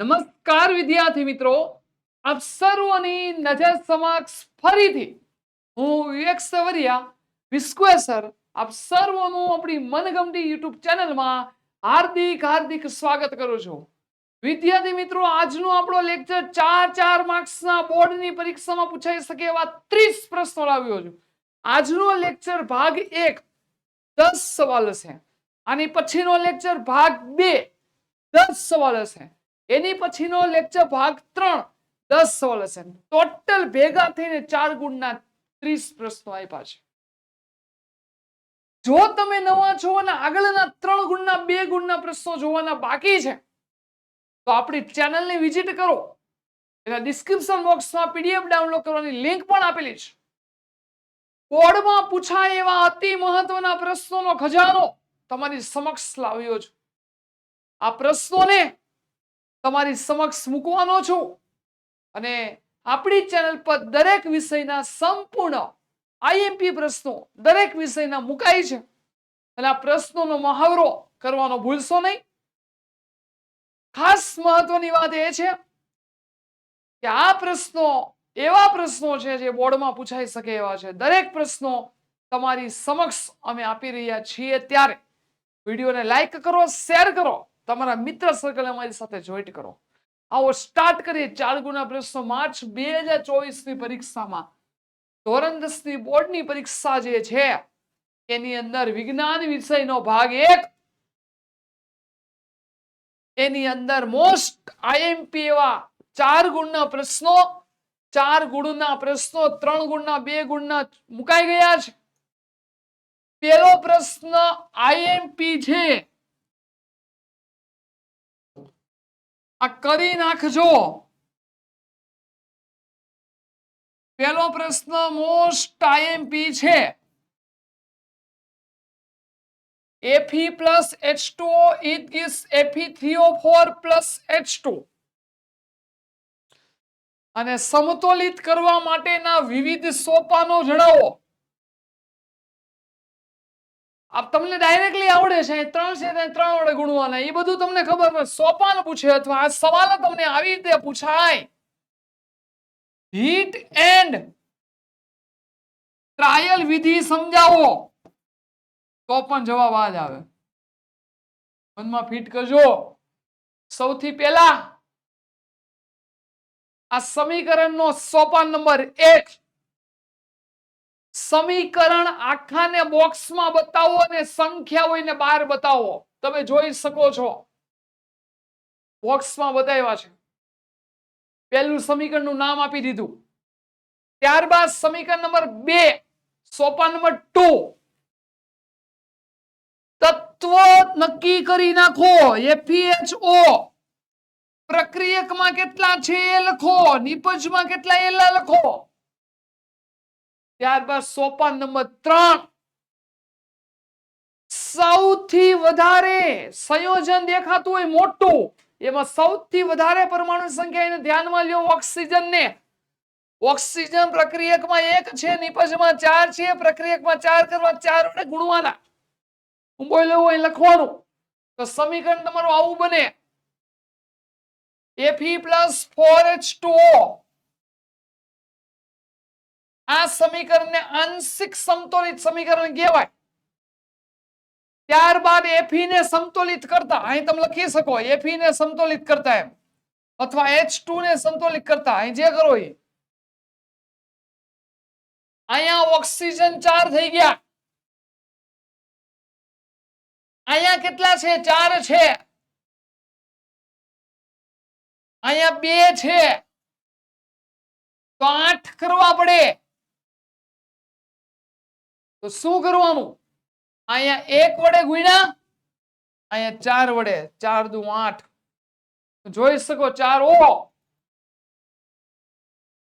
નમસ્કાર વિદ્યાર્થી મિત્રો. આપ સર્વની નજર સમક્ષ ફરીથી હું વિવેક સવરિયા વિશ્વેસર આપ સર્વનું આપણી મનગમતી યુટ્યુબ ચેનલમાં હાર્દિક હાર્દિક સ્વાગત કરું છું. વિદ્યાર્થી મિત્રો, આજનો આપણો લેક્ચર ચાર ચાર માર્ક્સના બોર્ડની પરીક્ષામાં પૂછાઈ શકે એવા ત્રીસ પ્રશ્નો લાવ્યો છું. આજનો લેક્ચર ભાગ એક, દસ સવાલ છે આની પછીનો લેક્ચર ભાગ બે, દસ સવાલ હશે. એની પછીનો લેક્ચર ભાગ ત્રણ. દસ સોલ્યુશન ટોટલ ભેગા થઈને ચાર ગુણના ત્રીસ પ્રશ્નો આપ્યા છે. જો તમે નવા છો અને આગળના ત્રણ ગુણના બે ગુણના પ્રશ્નો જોવાના બાકી છે, તો આપણી ચેનલની વિઝિટ કરો. એના ડિસ્ક્રિપ્શન બોક્સમાં પીડીએફ ડાઉનલોડ કરવાની લિંક પણ આપેલી છે. બોર્ડમાં પૂછાય એવા અતિ મહત્વના પ્રશ્નોનો ખજાનો તમારી સમક્ષ લાવ્યો છું. આ પ્રશ્નોને તમારી સમક્ષ મૂકવાનો છું. અને આપણી ચેનલ પર દરેક વિષયના સંપૂર્ણ આઈએમપી પ્રશ્નો દરેક વિષયના મુકાય છે. અને આ પ્રશ્નોનો મહાવરો કરવાનો ભૂલશો નહીં. ખાસ મહત્વની વાત એ છે કે આ પ્રશ્નો એવા પ્રશ્નો છે જે બોર્ડમાં પૂછાઈ શકે એવા છે. દરેક પ્રશ્નો તમારી સમક્ષ અમે આપી રહ્યા છીએ ત્યારે. વિડીયોને લાઈક કરો, શેર કરો. તમારા મિત્ર સર્કલ અમારી સાથે જોઈન્ટ કરો. આવો સ્ટાર્ટ કરીએ ચાર ગુના પ્રશ્નો માર્ચ બે હજાર ચોવીસની પરીક્ષામાં. ધોરણ દસની બોર્ડની પરીક્ષા જે છે, એની અંદર વિજ્ઞાન વિષયનો ભાગ એક. એની અંદર મોસ્ટ આઈએમપી એવા ચાર ગુણના પ્રશ્નો, ચાર ગુણના પ્રશ્નો, ત્રણ ગુણના બે ગુણના મુકાઈ ગયા છે. પેલો પ્રશ્ન આઈએમપી છે આ કરી નાખજો. પેલો પ્રશ્ન મોસ્ટ આઈએમપી છે. Fe plus H2O it gives Fe3O4 plus H2 અને સમતોલિત કરવા માટેના વિવિધ સોપાનો જણાવો. આ તમને ડાયરેક્ટલી આવડે છે ત્રણ છે તે ત્રણ વડે ગુણવાના. એ બધું તમને ખબર હોય, સોપાન પૂછે અથવા આ સવાલ તમને આવી રીતે પૂછાય. હીટ એન્ડ ટ્રાયલ વિધિ સમજાવો. તો પણ જવાબ આ જ આવે. મનમાં ફિટ કરજો. સૌથી પહેલા આ સમીકરણનો સોપાન નંબર એક સમીકરણ આખાને બોક્સમાં બતાવો અને સંખ્યા હોય ને બહાર બતાવો. તમે જોઈ શકો છો. બોક્સમાં બતાવ્યા છે. પહેલું સમીકરણનું નામ આપી દીધું. ત્યારબાદ સમીકરણ નંબર બે, સોપાન નંબર ટુ. તત્વ નક્કી કરી નાખો. એફીએચઓ પ્રક્રિયકમાં કેટલા છે એ લખો. નિપજમાં કેટલા એલા લખો. ત્યારબાદ સોપાન નંબર ત્રણ. સૌથી વધારે સંયોજન દેખાતું હોય મોટું. એમાં સૌથી વધારે પરમાણુ સંખ્યા ધ્યાનમાં લ્યો, ઓક્સિજન ને. ઓક્સિજન પ્રક્રિયકમાં એક છે, નિપજમાં ચાર છે, પ્રક્રિયકમાં ચાર કરવા ચાર વડે ગુણવાના. હું બોલ્યો હોય લખવાનું. તો સમીકરણ તમારું આવું બને. Fe એચ ટુ આ સમીકરણને આંશિક સમતોલિત સમીકરણ કહેવાય. ત્યારબાદ એફી ને સંતુલિત કરતા, અહીં તમે લખી શકો એફી ને સંતુલિત કરતા એમ. અથવા એચ ને સંતુલિત કરતા, અહીં જે કરો એ. અહીંયા ઓક્સિજન ચાર થઈ ગયા. અહીંયા કેટલા છે? ચાર છે. અહીંયા બે છે. તો આઠ કરવા પડે. તો શું કરવાનું? અહીંયા એક વડે ગુણ્યા, અહીંયા ચાર વડે, ચાર દુ આઠ. જોઈ શકો ચાર ઓ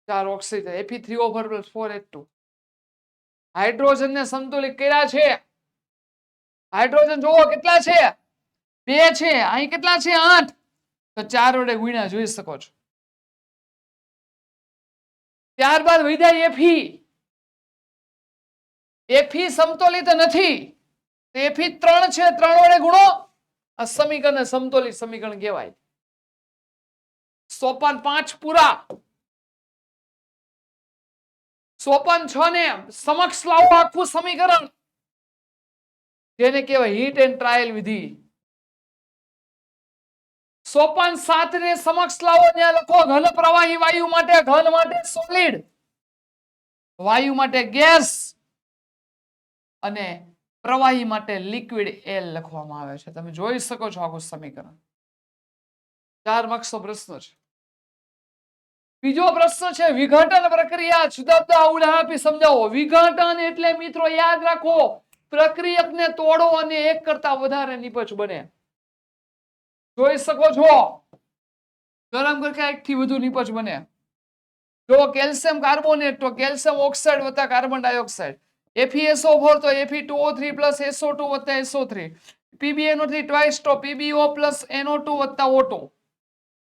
ચાર oxygen AP three over plus four eight two. Hydrogen ને સંતુલિત કર્યા છે. હાઇડ્રોજન જોવો કેટલા છે? બે છે. અહીં કેટલા છે? આઠ. તો ચાર વડે ગુણ્યા, જોઈ શકો છો. ત્યારબાદ વિદાય એફી એફી સમતોલિત નથી. એફી ત્રણ છે, ત્રણ વડે ગુણો. આ સમીકરણ સમતોલિત સમીકરણ કહેવાય. સોપાન પાંચ પૂરા. સોપાન છ ને સમક્ષ લાવો આખું સમીકરણ. જેને કહેવાય હીટ એન્ડ ટ્રાયલ વિધિ. સોપાન સાત ને સમક્ષ લાવો, ત્યાં લખો, ઘન પ્રવાહી વાયુ માટે, ઘન માટે સોલિડ વાયુ માટે ગેસ. અને પ્રવાહી માટે લિક્વિડ એલ લખવામાં આવે છે. તમે જોઈ શકો છો આખું સમીકરણ. ચાર માર્ક્સનો પ્રશ્ન છે. બીજો પ્રશ્ન છે, વિઘટન પ્રક્રિયા જુદા જુદા ઉદાહરણ આપી સમજાવો. વિઘટન એટલે મિત્રો યાદ રાખો, પ્રક્રિયકને તોડો અને એક કરતા વધારે નિપજ બને. જોઈ શકો છો? ગરમ કરતા એક થી વધુ નિપજ બને. જો કેલ્શિયમ કાર્બોનેટ, તો કેલ્શિયમ ઓક્સાઇડ વત્તા કાર્બન ડાયોક્સાઇડ. FeSO4 તો Fe2O3 પ્લસ SO2 વત્તા SO3 PbNO3 ટ્વાઇસ તો PbO પ્લસ NO2 વત્તા O2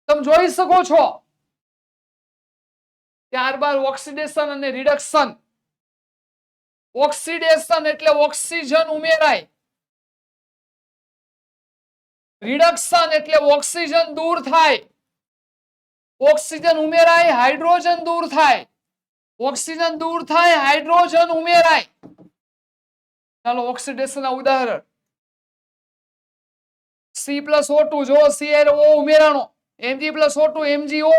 તમે જોઈ શકો છો. ત્યારબાદ ઓક્સિડેશન અને રિડક્શન. ઓક્સિડેશન એટલે ઓક્સિજન ઉમેરાય. રિડક્શન એટલે ઓક્સિજન દૂર થાય. ઓક્સિજન ઉમેરાય, હાઇડ્રોજન દૂર થાય. ઓક્સિજન દૂર થાય, હાઇડ્રોજન ઉમેરાય. ચાલો ઓક્સિડેશન ઉદાહરણ. સી પ્લસ ઓ ટુ, જો CLO ઉમેરાણો. MG plus O two MGO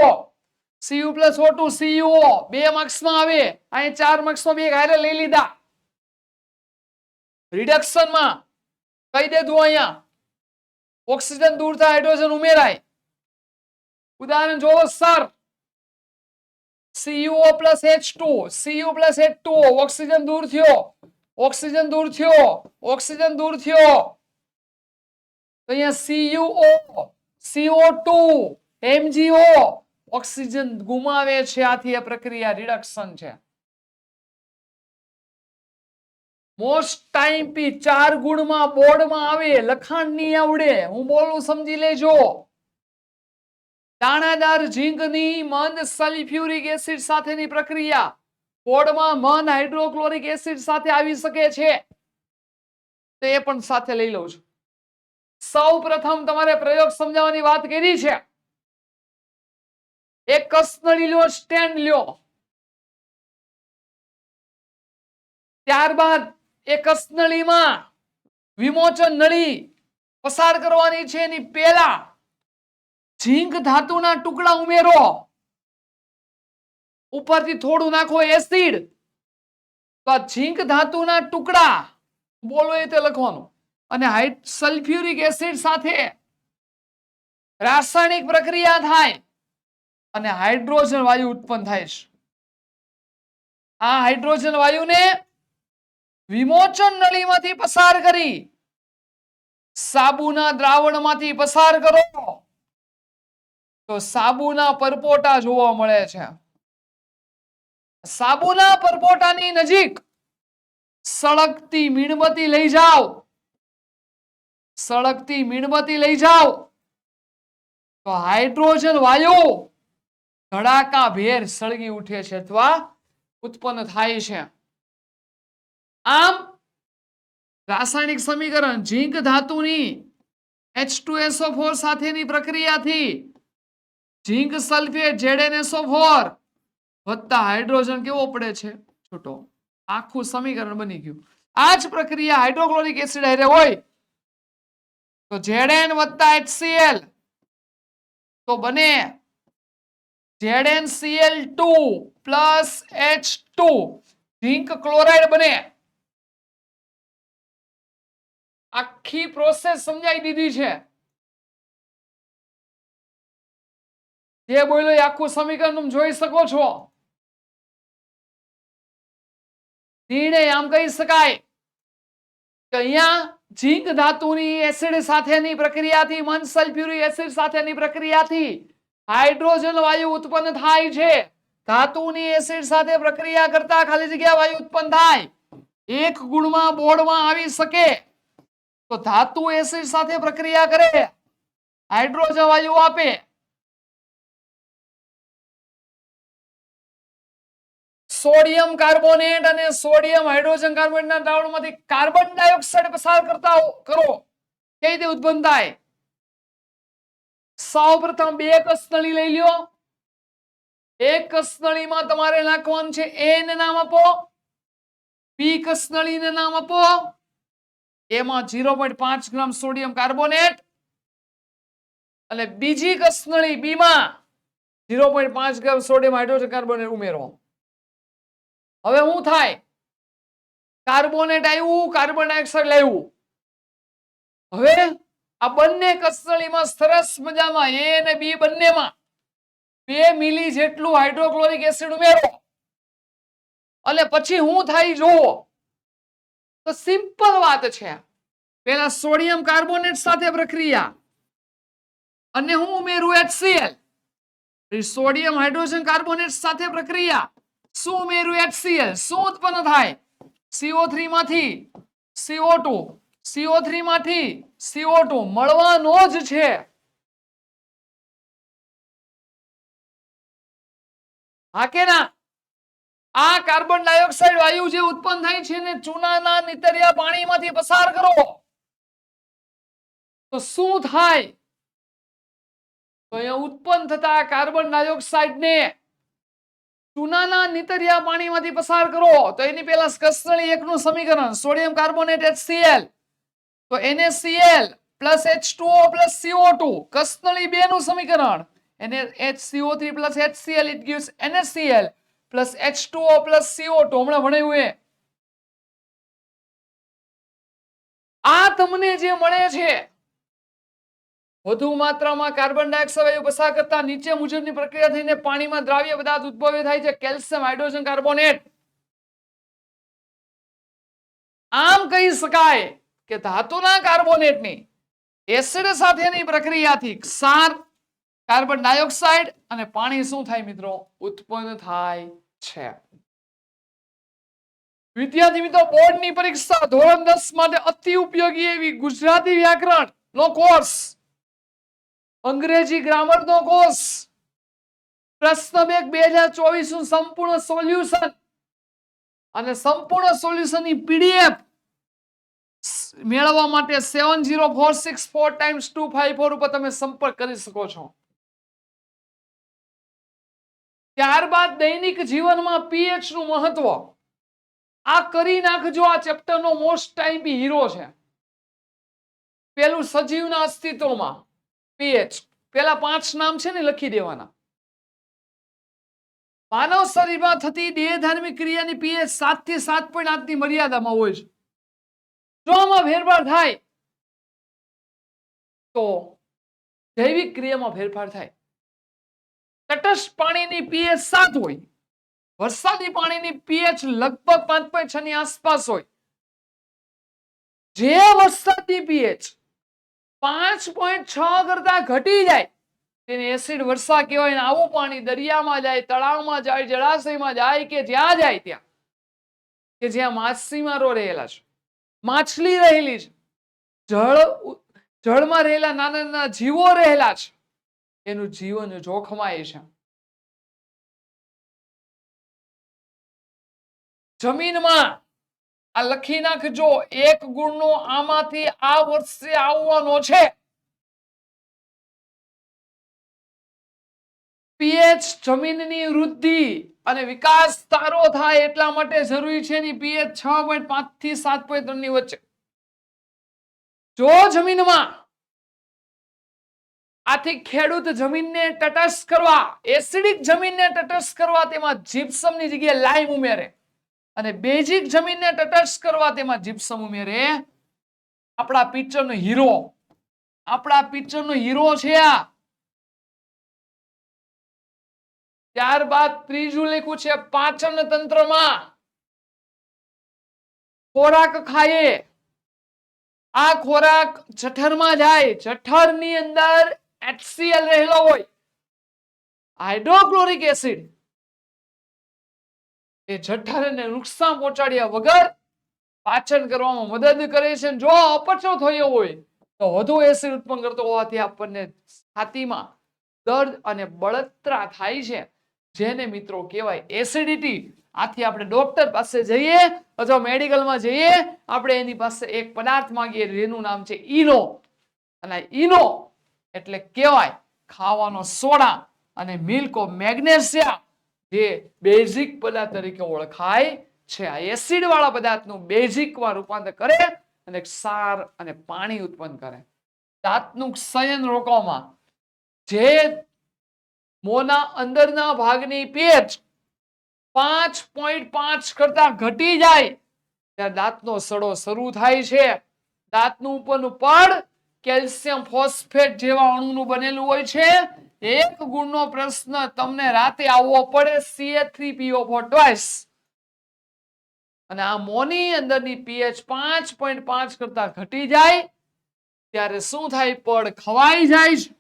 CU plus O two CUO બે માર્ક્સમાં આવે. અહીં ચાર માર્ક્સમાં બે હારે લઈ લીધા. રિડક્શનમાં કહી દેતું અહીંયા. ઓક્સિજન દૂર થાય, હાઇડ્રોજન ઉમેરાય. ઉદાહરણ જોવો sir. CuO plus H2 Cu plus H2O oxygen દૂર થયો. ઓક્સિજન દૂર થયો. ઓક્સિજન દૂર થયો. તો અહીંયા CuO CO2 MgO ઓક્સિજન ગુમાવે છે. આથી આ પ્રક્રિયા રિડક્શન છે. મોસ્ટ ટાઈમ પી ચાર ગુણમાં બોર્ડમાં આવે. લખાણ નહીં આવડે. હું બોલું, સમજી લેજો. દાણાદાર ઝીંકની મંદ સલ્ફ્યુરિક એસિડ સાથેની પ્રક્રિયા બોર્ડમાં મન હાઇડ્રોક્લોરિક એસિડ સાથે આવી શકે છે. તો એ પણ સાથે લઈ લઉં છું. સૌ પ્રથમ તમારે પ્રયોગ સમજાવવાની વાત કરી છે. એક કસનળી લ્યો સ્ટેન્ડ લ્યો ત્યારબાદ એ કસનળીમાં વિમોચન નળી પસાર કરવાની છે. એની પહેલા ઝીંક ધાતુના ટુકડા ઉમેરો. ઉપરથી થોડું નાખો એસિડ. તો આ ઝીંક ધાતુના ટુકડા, બોલો એ તે લખવાનું. અને હાઇડ સલ્ફ્યુરિક એસિડ સાથે રાસાયણિક પ્રક્રિયા થાય અને હાઇડ્રોજન વાયુ ઉત્પન્ન થાય છે. આ હાઇડ્રોજન વાયુને વિમોચન નળીમાંથી પસાર કરી સાબુના દ્રાવણમાંથી પસાર કરો. તો સાબુના પરપોટા જોવા મળે છે. સાબુના પરપોટાની નજીક સળગતી મીણબત્તી લઈ જાઓ. સળગતી મીણબત્તી લઈ જાઓ. તો હાઇડ્રોજન વાયુ ધડાકા ભેર સળગી ઉઠે છે અથવા ઉત્પન્ન થાય છે. આમ રાસાયણિક સમીકરણ ઝીંક ધાતુની H2SO4 સાથેની પ્રક્રિયાથી ઝીંક સલ્ફેટ ZnSO4 વત્તા હાઇડ્રોજન કેવો પડે છે છૂટો આખું સમીકરણ બની ગયું આ જ પ્રક્રિયા હાઇડ્રોક્લોરિક એસિડ હારે હોય તો Zn વત્તા HCl તો બને ZnCl2 પ્લસ H2 ઝીંક ક્લોરાઇડ બને આખી પ્રોસેસ સમજાઈ દીધી છે જે બોલ્યો એ આખું સમીકરણ તમે જોઈ શકો છો. નિર્ણય આમ કહી શકાય કે અહીંયા ઝીંક ધાતુની એસિડ સાથેની પ્રક્રિયાથી, મન સલ્ફ્યુરિક એસિડ સાથેની પ્રક્રિયાથી હાઇડ્રોજન વાયુ ઉત્પન્ન થાય છે. ધાતુની એસિડ સાથે પ્રક્રિયા કરતા ખાલી જગ્યા વાયુ ઉત્પન્ન થાય. એક ગુણમાં બોર્ડમાં આવી શકે. તો ધાતુ એસિડ સાથે પ્રક્રિયા કરે. હાઇડ્રોજન વાયુ આપે. સોડિયમ કાર્બોનેટ અને સોડિયમ હાઇડ્રોજન કાર્બોનેટના દ્રાવણમાંથી કાર્બન ડાયોક્સાઇડ પસાર કરતા કરો. કઈ રીતે ઉત્પન્ન થાય? સૌ પ્રથમ બે કસનળી લઈ લ્યો. એક કસનળીમાં તમારે નાખવાનું છે એ ને નામ આપો. પી કસનળીને નામ આપો. એમાં ઝીરો પોઈન્ટ પાંચ ગ્રામ સોડિયમ કાર્બોનેટ. અને બીજી કસનળી બી માં ઝીરો પોઈન્ટ પાંચ ગ્રામ સોડિયમ હાઇડ્રોજન કાર્બોનેટ ઉમેરો. હવે શું થાય? કાર્બોનેટ આવ્યું કાર્બન ડાયોક્સાઇડ લાવ્યું હવે આ બંને કસનળીમાં સરસ મજામાં, એ અને બી બંનેમાં બે મિલી જેટલું હાઇડ્રોક્લોરિક એસિડ ઉમેરો. અને પછી શું થાય, જુઓ. તો સિમ્પલ વાત છે. પેલા સોડિયમ કાર્બોનેટ સાથે પ્રક્રિયા. અને હું ઉમેરું HCl સોડિયમ હાઇડ્રોજન કાર્બોનેટ સાથે પ્રક્રિયા. શું ઉમેર્યું HCl શું ઉત્પન્ન થાય. CO3 માંથી CO2 CO3 માંથી CO2 મળવાનો જ છે. હા કે ના? આ કાર્બન ડાયોક્સાઇડ વાયુ જે ઉત્પન્ન થાય છે ને ચૂનાના નીતરિયા પાણીમાંથી પસાર કરો. તો શું થાય? તો અહીંયા ઉત્પન્ન થતા કાર્બન ડાયોક્સાઇડ ને ચૂનાના નીતરિયા પાણીમાંથી પસાર કરો. તો એની પેલા કસનળી એકનું સમીકરણ, સોડિયમ કાર્બોનેટ HCl તો NaCl plus H2O plus CO2 કસનળી બે નું સમીકરણ. એને HCO3 plus HCl it gives NaCl plus H2O plus CO2 હમણાં ભણાયું એ. આ તમને જે મળે છે વધુ માત્રામાં કાર્બન ડાયોક્સાઇડ પસાર કરતા નીચે મુજબની પ્રક્રિયા થઈને પાણીમાં દ્રાવ્ય પદાર્થ ઉદ્ભવે થાય છે, કેલ્શિયમ, હાઇડ્રોજન, કાર્બોનેટ. આમ કહી શકાય કે ધાતુના કાર્બોનેટની એસિડ સાથેની પ્રક્રિયાથી ક્ષાર, કાર્બન ડાયોક્સાઇડ અને પાણી શું થાય મિત્રો? ઉત્પન્ન થાય છે. વિદ્યાર્થી મિત્રો, બોર્ડની પરીક્ષા ધોરણ દસ માટે અતિ ઉપયોગી એવી ગુજરાતી વ્યાકરણ નો કોર્સ અંગ્રેજી ગ્રામર નો કોર્સ. પ્રશ્ન બેંક બે હજાર ચોવીસનું સંપૂર્ણ સોલ્યુશન. અને સંપૂર્ણ સોલ્યુશનની પીડીએફ મેળવવા માટે seven zero four six four times two five four ઉપર તમે સંપર્ક કરી શકો છો. ત્યારબાદ દૈનિક જીવનમાં પીએચનું મહત્વ. આ કરી નાખજો, આ ચેપ્ટર નો મોસ્ટ ટાઈમ હીરો છે. પેલું સજીવના અસ્તિત્વમાં. પીએચ પેલા પાંચ નામ છે ને લખી દેવાના. માનવ શરીરમાં થતી દેહધાર્મિક ક્રિયાની પીએચ સાતથી સાત પોઈન્ટ આઠની મર્યાદામાં હોય છે. જો ફેરફાર થાય, તો જૈવિક ક્રિયામાં ફેરફાર થાય. તટસ્થ પાણીની પીએચ સાત હોય, વરસાદી પાણીની પીએચ લગભગ પાંચ પોઈન્ટ છ ની આસપાસ હોય. જે વરસાદી પીએચ પાંચ પોઈન્ટ છ કરતા ઘટી જાય. તેને એસિડ વર્ષા કહેવાય આવું પાણી દરિયામાં જાય, તળાવમાં જાય, જળાશયમાં જાય કે જ્યાં જાય ત્યાં. કે જ્યાં માછીમારો રહેલા છે. માછલી રહેલી છે. જળ જળમાં રહેલા નાના નાના જીવો રહેલા છે. એનું જીવન જોખમાય છે. જમીનમાં આ લખી નાખજો એક ગુણનો આમાંથી આ વર્ષે આવવાનો છે. પીએચ જમીનની વૃદ્ધિ અને વિકાસ સારો થાય એટલા માટે જરૂરી છે ની પીએચ છ પોઈન્ટ પાંચથી સાત પોઈન્ટ ત્રણની વચ્ચે. જો જમીનમાં આથી ખેડૂત જમીનને તટસ્થ કરવા, એસિડિક જમીનને તટસ્થ કરવા તેમાં જીપ્સમની જગ્યાએ લાઈમ ઉમેરે. અને બેઝિક જમીનને તટસ્થ કરવા તેમાં જીપ્સમ ઉમેરે. આપણા પિક્ચરનો હીરો આપણા પિક્ચરનો હીરો છે આ. ત્યારબાદ ત્રીજું લખ્યું છે પાચન તંત્રમાં. ખોરાક ખાઈએ. આ ખોરાક જઠરમાં જાય. જઠરની અંદર એચસીએલ રહેલો હોય. Hydrochloric acid. એ જઠરને નુકસાન પહોંચાડ્યા વગર પાચન કરવામાં મદદ કરે છે જો અપચો થયો હોય, તો વધુ એસિડ ઉત્પન્ન કરતો હોવાથી આપણને છાતીમાં દર્દ અને બળતરા થાય છે. જેને મિત્રો કહેવાય એસિડિટી આથી આપણે ડોક્ટર પાસે જઈએ, અથવા મેડિકલમાં જઈએ, આપણે એની પાસે એક પદાર્થ માંગીએ, જેનું નામ છે ઈનો. અને ઈનો એટલે કહેવાય ખાવાનો સોડા અને મિલ્કો મેગ્નેશિયા જે બેઝિક પદાર્થ તરીકે ઓળખાય છે. આ એસિડ વાળા પદાર્થનું બેઝિકમાં રૂપાંતર કરે અને ક્ષાર અને પાણી ઉત્પન્ન કરે. દાંતનું ક્ષયન રોકવામાં જે મોના અંદરના ભાગની પીએચ પાંચ પોઈન્ટ પાંચ કરતા ઘટી જાય ત્યારે દાંતનો સડો શરૂ થાય છે. દાંતનું ઉપરનું પડ કેલ્શિયમ ફોસ્ફેટ જેવા અણુનું બનેલું હોય છે. એક ગુણનો પ્રશ્ન તમને રાતે આવવો પડે CA three PO four twice અને આ મોની અંદરની પીએચ પાંચ પોઈન્ટ પાંચ કરતા ઘટી જાય, ત્યારે શું થાય? પડ ખવાઈ જાય છે.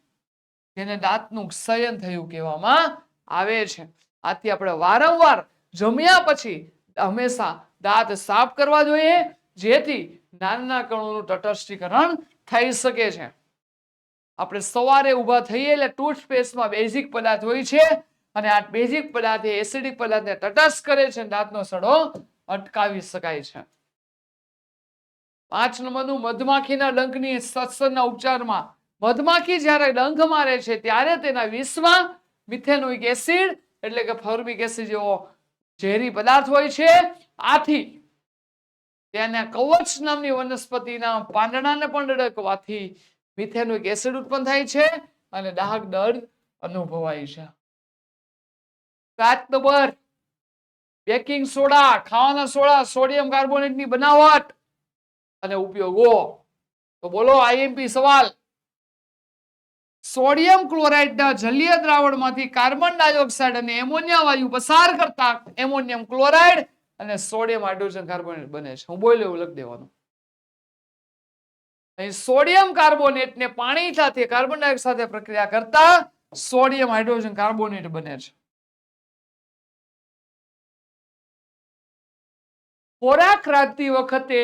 જેને દાંતનું ક્ષયન થયું કહેવામાં આવે છે. આથી આપણે વારંવાર જમ્યા પછી હંમેશા દાંત સાફ કરવા જોઈએ, જેથી નાના કણોનું તટસ્થીકરણ થઈ શકે છે. આપણે સવારે ઊભા થઈએ એટલે ટૂથપેસ્ટમાં બેઝિક પદાર્થ હોય છે અને આ બેઝિક પદાર્થ એસિડિક પદાર્થને તટસ્થ કરે છે દાંતનો સડો અટકાવી શકાય છે. પાંચ નંબરનું મધમાખીના ડંખની સત્સંગના ઉપચારમાં મધમાખી જ્યારે ડંખ મારે છે ત્યારે તેના વિષમાં મિથેનોઇક એસિડ એટલે કે ફોર્મિક એસિડ જેવો ઝેરી પદાર્થ હોય છે. આથી તેના કવચ નામની વનસ્પતિના પાંદડાને પણ ડડકવાથી મિથેનોઇક એસિડ ઉત્પન્ન થાય છે અને દાહક દર્દ અનુભવાય છે. સાત નંબર બેકિંગ સોડા ખાવાના સોડા સોડિયમ કાર્બોનેટની બનાવટ અને ઉપયોગો. તો બોલો આઈએમપી સવાલ. સોડિયમ ક્લોરાઇડના જલીય દ્રાવણમાંથી કાર્બન ડાયોક્સાઇડ અને એમોનિયા વાયુ પસાર કરતા એમોનિયમ ક્લોરાઇડ અને સોડિયમ હાઇડ્રોજન કાર્બોનેટ બને છે. હું બોલ્યો, એવું લખી દેવાનું. અહીં સોડિયમ કાર્બોનેટને પાણી સાથે, કાર્બન ડાયોક્સાઇડ સાથે પ્રક્રિયા કરતા સોડિયમ હાઇડ્રોજન કાર્બોનેટ બને છે. ખોરાક રાખતી વખતે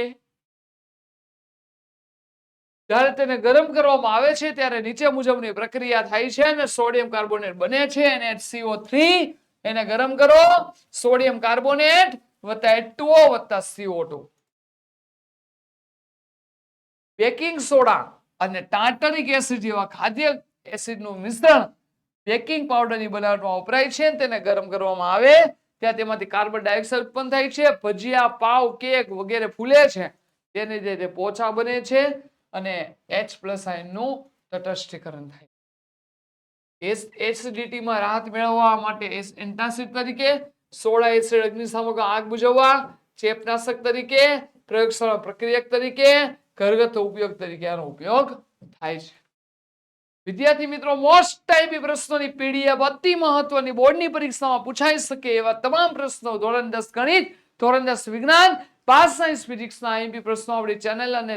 જ્યારે તેને ગરમ કરવામાં આવે છે, ત્યારે નીચે મુજબની પ્રક્રિયા થાય છે અને સોડિયમ કાર્બોનેટ બને છે. અને થ્રી એને ગરમ કરો. સોડિયમ કાર્બોનેટ વત્તા H2O વત્તા CO2 બેકિંગ સોડા અને ટાર્ટરિક એસિડ જેવા ખાદ્ય એસિડનું મિશ્રણ બેકિંગ પાવડરની બનાવટમાં વપરાય છે તેને ગરમ કરવામાં આવે ત્યાં તેમાંથી કાર્બન ડાયોક્સાઇડ ઉત્પન્ન થાય છે, ભજીયા, પાવ, કેક વગેરે ફૂલે છે. તેને રીતે પોચા બને છે અને એચ પ્લસ આયનનું તટસ્થીકરણ થાય એસિડિટીમાં રાહત મેળવવા માટે એન્ટાસિડ તરીકે, સોડા એસિડ અગ્નિશામક આગ બુજવવા, ચેપનાશક તરીકે, પ્રયોગશાળા પ્રક્રિયક તરીકે ઘરગથ્થુ ઉપયોગ તરીકે આનો ઉપયોગ થાય છે. વિદ્યાર્થી મિત્રો મોસ્ટ ટાઈપી પ્રશ્નોની પીડીએફ અતિ મહત્વની બોર્ડની પરીક્ષામાં પૂછાઈ શકે એવા તમામ પ્રશ્નો ધોરણ દસ ગણિત, ધોરણ દસ વિજ્ઞાન, પાસ સાયન્સ ફિઝિક્સના આઈએમપી પ્રશ્નો આપણી ચેનલ અને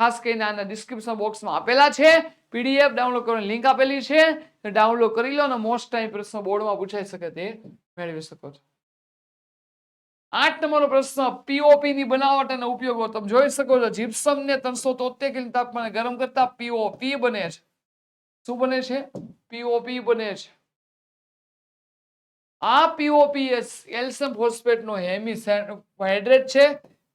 ખાસ કરીને આના ડિસ્ક્રિપ્શન બોક્સમાં આપેલા છે. પીડીએફ ડાઉનલોડ કરવાની લિંક આપેલી છે. ડાઉનલોડ કરી લો અને મોસ્ટ ટાઈમ પ્રશ્નો બોર્ડમાં પૂછાઈ શકે તે મેળવી શકો છો. આઠ નંબરનો પ્રશ્ન પીઓપી ની બનાવટ અને ઉપયોગો. તમે જોઈ શકો છો જીપ્સમ ને ત્રણસો તોતેર કિલો તાપમાને ગરમ કરતા પીઓપી બને છે. શું બને છે? પીઓપી બને છે. આ પીઓપી કેલ્શિયમ ફોસ્ફેટ નો હેમી હાઇડ્રેટ છે.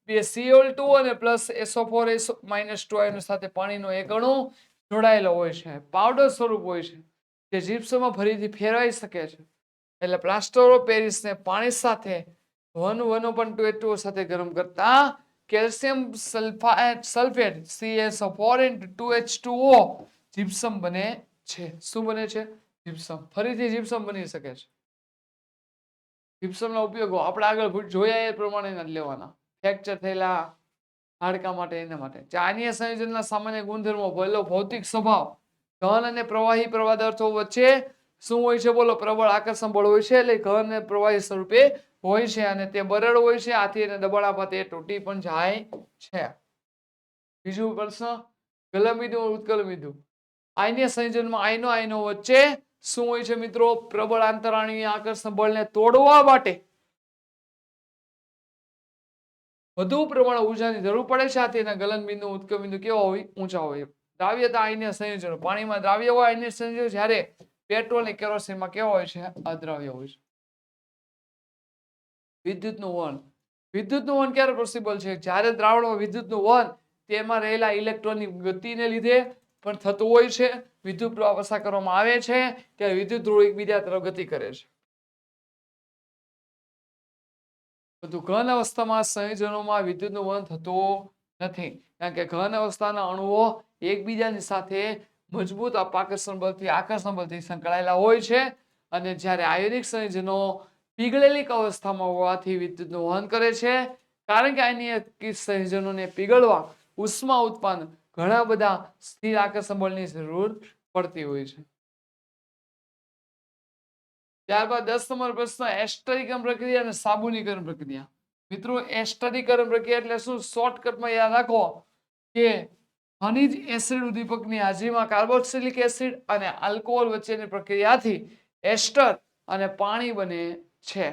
બે સીઓલ ટુ અને plus SO four SO minus two આયનો સાથે પાણીનો એક અણુ જોડાયેલો હોય છે. પાવડર સ્વરૂપ હોય છે, જે જીપ્સમાં ફરીથી ફેરવાઈ શકે છે. એટલે પ્લાસ્ટરો પેરિસને પાણી સાથે વન વનો પણ ટુ ટુ સાથે ગરમ કરતા calcium sulphide, sulphate CS four two H two O gypsum બને છે. શું બને છે? જીપ્સમ ફરીથી જીપ્સમ બની શકે છે. જીપ્સમનો ઉપયોગ આપણે આગળ જોયા એ પ્રમાણે લેવાના. ફ્રેક્ચર થયેલા હાડકા માટે, એના માટે. ચાનીય સંયોજનના સામાન્ય ગુણધર્મો પહેલો ભૌતિક સ્વભાવ. ઘન અને પ્રવાહી પદાર્થો વચ્ચે શું હોય છે? બોલો, પ્રબળ આકર્ષણ બળ હોય છે એટલે ઘન પ્રવાહી સ્વરૂપે હોય છે અને તે બરડ હોય છે. આથી એને દબાણ આપવાથી તૂટી પણ જાય છે. બીજું પ્રશ્ન, ગલનબિંદુ અને ઉત્કલબિંદુ. આયનીય સંયોજનમાં આયનો આયનો વચ્ચે શું હોય છે મિત્રો? પ્રબળ આંતરાણીય આકર્ષણ બળને તોડવા માટે વધુ પ્રમાણ ઉર્જાની જરૂર પડે છે. આથી એના ગલનબિંદુ ઉત્કલબિંદુ કેવા હોય? ઊંચા હોય. દ્રાવ્યતા આયનીય સંયોજનો. પાણીમાં દ્રાવ્ય હોય આયનીય સંયોજન. જ્યારે પેટ્રોલ અને કેરોસીનમાં કેવા હોય છે? અદ્રાવ્ય હોય છે. વિદ્યુતનું વહન. વિદ્યુતનું વહન ક્યારે પોસિબલ છે? જ્યારે દ્રાવણમાં વિદ્યુતનું વહન, તેમાં રહેલા ઇલેક્ટ્રોનની ગતિને લીધે પણ થતું હોય છે. વિદ્યુત પ્રવાહ પસાર કરવામાં આવે છે. ત્યારે વિદ્યુત ધ્રુવ એકબીજા તરફ ગતિ કરે છે. પરંતુ ઘન અવસ્થામાં સંયોજનોમાં વિદ્યુતનું વહન થતું નથી. કારણ કે ઘન અવસ્થાના અણુઓ એકબીજાની સાથે મજબૂત અપાકર્ષણ બળથી, આકર્ષણ બળથી સંકળાયેલા હોય છે. અને જ્યારે આયોનિક સંયોજનો પીગળેલી અવસ્થામાં હોવાથી વિદ્યુતનું વહન કરે છે. કારણ કે આયનિક સંયોજનોને પીગળવા ઉષ્મા ઉત્પન્ન ઘણા બધા સ્થિર આકર્ષણ બળની જરૂર પડતી હોય છે. ત્યારબાદ દસ નંબર પ્રશ્ન, એસ્ટરીકરણ પ્રક્રિયા અને સાબુનીકરણ પ્રક્રિયા. મિત્રો, એસ્ટરીકરણ પ્રક્રિયા એટલે શું? શોર્ટકટમાં યાદ રાખો કે ખનિજ એસિડ ઉદ્દીપકની હાજરીમાં કાર્બોક્સિલિક એસિડ અને આલ્કોહોલ વચ્ચેની પ્રક્રિયાથી એસ્ટર અને પાણી બને છે.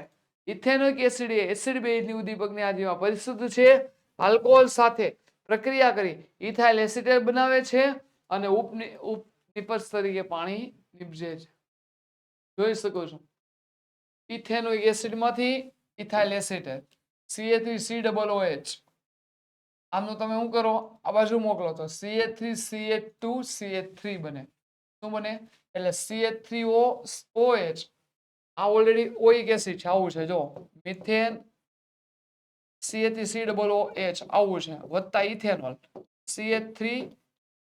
ઇથેનોઇક એસિડ એ એસિડ બેઝની ઉદ્દીપકની હાજરીમાં પરિશુદ્ધ છે. આલ્કોહોલ સાથે પ્રક્રિયા કરી ઇથાઇલ એસિટેટ બનાવે છે અને ઉપની ઉપનિપજ તરીકે પાણી નીપજે છે. જોઈ શકો છો. Ethanoic એસિડમાંથી ethyl acetate CA3 C double OH આમનું તમે શું કરો? આ બાજુ મોકલો. તો CA3 CH2 CH3 બને. શું બને? એટલે CH3O OH આ ઓલરેડી ઓઇક એસિડ છે. આવું છે. જો methane CH3 C double OH આવું છે. વત્તા ઇથેનોલ CH3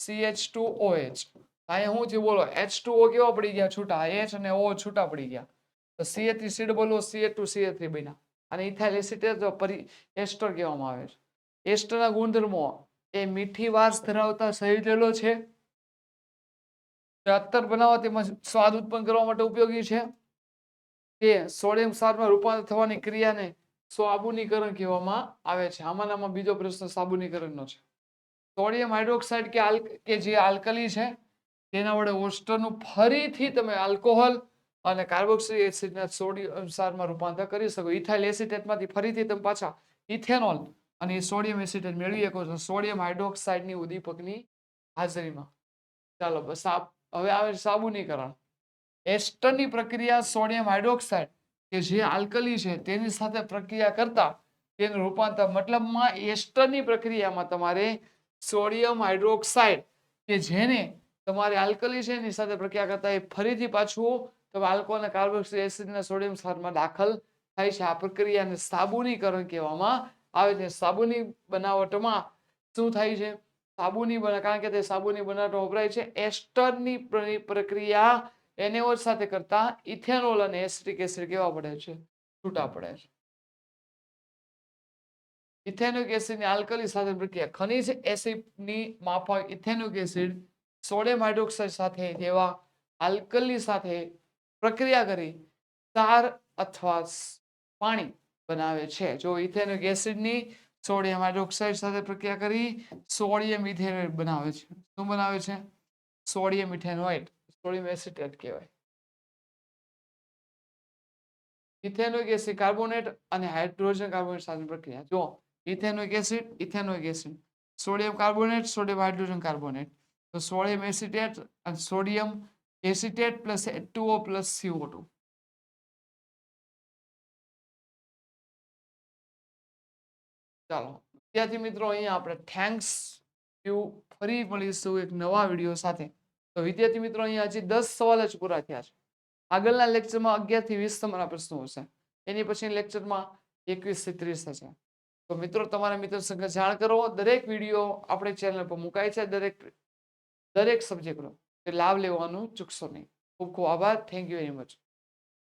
CH2OH અહીંયા શું જે બોલો H2O કેવા પડી ગયા? છૂટા. H અને O છૂટા પડી ગયા. તો CH3 C double O CH2 CH3 બન્યા. અને ઇથાઇલ એસિટેટ એસ્ટર કહેવામાં આવે છે. એસ્ટરના ગુણધર્મો. એ મીઠી વાસ ધરાવતા સંયોજનો છે. અત્તર બનાવવા તેમજ સ્વાદ ઉત્પન્ન કરવા માટે ઉપયોગી છે. તે સોડિયમ સારમાં રૂપાંતર થવાની ક્રિયાને સાબુનીકરણ કહેવામાં આવે છે. આમાંનામાં બીજો પ્રશ્ન સાબુનીકરણનો છે. સોડિયમ હાઇડ્રોક્સાઇડ કે આલ્ક, કે જે આલ્કલી છે, તેના વડે ઓસ્ટરનું ફરીથી તમે આલ્કોહોલ અને કાર્બોક્સિલિક એસિડના સોડિયમ સારમાં રૂપાંતર કરી શકો. ઇથાઇલ એસિટેટમાંથી ફરીથી તમે પાછા ઇથેનોલ અને સોડિયમ એસિટેટ મેળવી શકો છો. સોડિયમ હાઇડ્રોક્સાઇડની ઉદ્દીપકની હાજરીમાં. ચાલો બસ હવે આવે સાબુનીકરણ. એસ્ટરની પ્રક્રિયા સોડિયમ હાઇડ્રોક્સાઇડ, કે જે આલ્કલી છે, તેની સાથે પ્રક્રિયા કરતા તેનું રૂપાંતર મતલબમાં એસ્ટરની પ્રક્રિયામાં તમારે સોડિયમ હાઇડ્રોક્સાઇડ, કે જેને તમારે આલ્કલી છે એની સાથે પ્રક્રિયા કરતા એ ફરીથી પાછું તમે આલ્કોહોલ અને કાર્બોક્સિલિક એસિડના સોડિયમ સારમાં દાખલ થાય છે. આ પ્રક્રિયાને સાબુનીકરણ કહેવામાં આવે છે. સાબુની બનાવટમાં શું થાય છે? સાબુની બના, કારણ કે તે સાબુની બનાવટમાં વપરાય છે. એસ્ટરની પ્રક્રિયા એનેઓલ સાથે કરતા ઇથેનોલ અને એસિટિક એસિડ કેવા પડે છે. છૂટા પડે છે. ઇથેનોઇક એસિડની આલ્કલી સાથે પ્રક્રિયા. ખનિજ એસિડની માફક ઇથેનોક એસિડ સોડિયમ હાઇડ્રોક્સાઇડ સાથે જેવા આલ્કલી સાથે પ્રક્રિયા કરી તાર અથવા પાણી બનાવે છે. જો ઇથેનિક એસિડની સોડિયમ હાઇડ્રોક્સાઇડ સાથે પ્રક્રિયા કરી સોડિયમ ઇથેનોઇડ બનાવે છે. શું બનાવે છે? સોડિયમ ઇથેનોઇડ સોડિયમ એસિટેટ કહેવાય. ઇથેનોઇક એસિડ કાર્બોનેટ અને હાઇડ્રોજન કાર્બોનેટ સાથે પ્રક્રિયા. જો ethanoic acid ethanoic acid. Sodium carbonate, sodium hydrogen carbonate. તો સોડિયમ એસિટેટ અને sodium acetate plus two O plus CO two. ચાલો, વિદ્યાર્થી મિત્રો, અહીંયા આપણે થેન્ક્સ યુ ફરી મળીશું એક નવા વીડિયો સાથે. તો વિદ્યાર્થી મિત્રો, અહીંયા હજી દસ સવાલ જ પૂરા થયા છે. આગળના લેક્ચરમાં અગિયારથી વીસ તમારા પ્રશ્નો હશે. એની પછી લેક્ચરમાં એકવીસથી ત્રીસ હશે. તો મિત્રો, તમારા મિત્ર સંઘ જાણ કરો, દરેક વીડિયો આપણે ચેનલ પર મુકાય છે. દરેક દરેક સબ્જેક્ટનો લાભ લેવાનું ચૂકશો નહીં. ખૂબ ખૂબ આભાર. Thank you very much